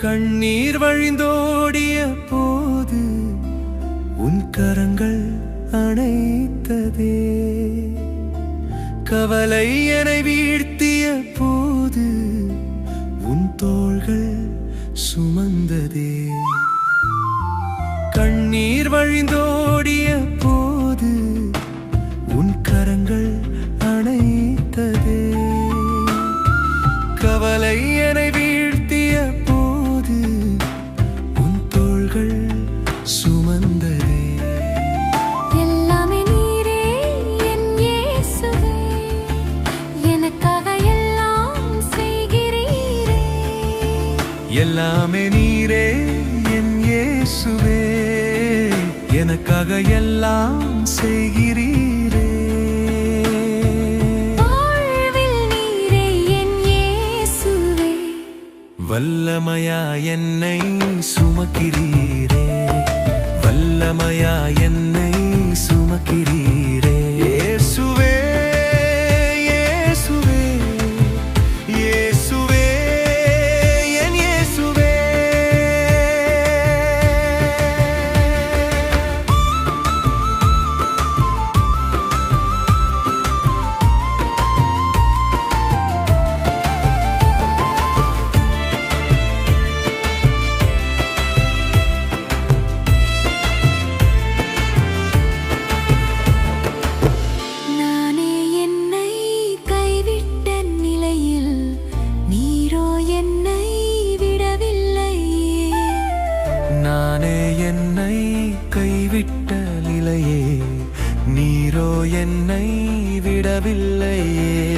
கண்ணீர் வழிந்தோடிய போது உன் கரங்கள் அணைத்ததே. கவலை என வீழ்த்திய போது உன் தோள்கள் சுமந்ததே. எல்லாமே நீரே என் இயேசுவே. எனக்காக எல்லாம் செய்கிறீரே. வல்லமையா என்னை சுமக்கிறீரே. வல்லமையா என்னை சுமக்கிறீரே. நானே என்னை கைவிட்ட நிலையே. நீரோ என்னை விடவில்லையே.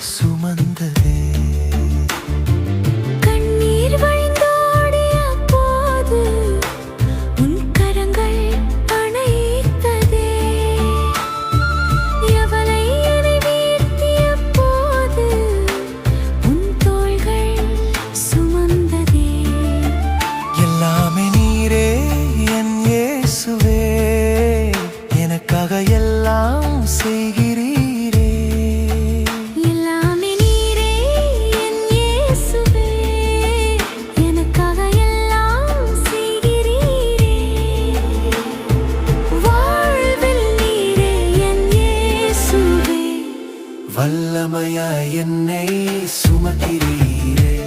சுமந்ததே. வல்லமையாய் என்னை சுமக்கிறீரே.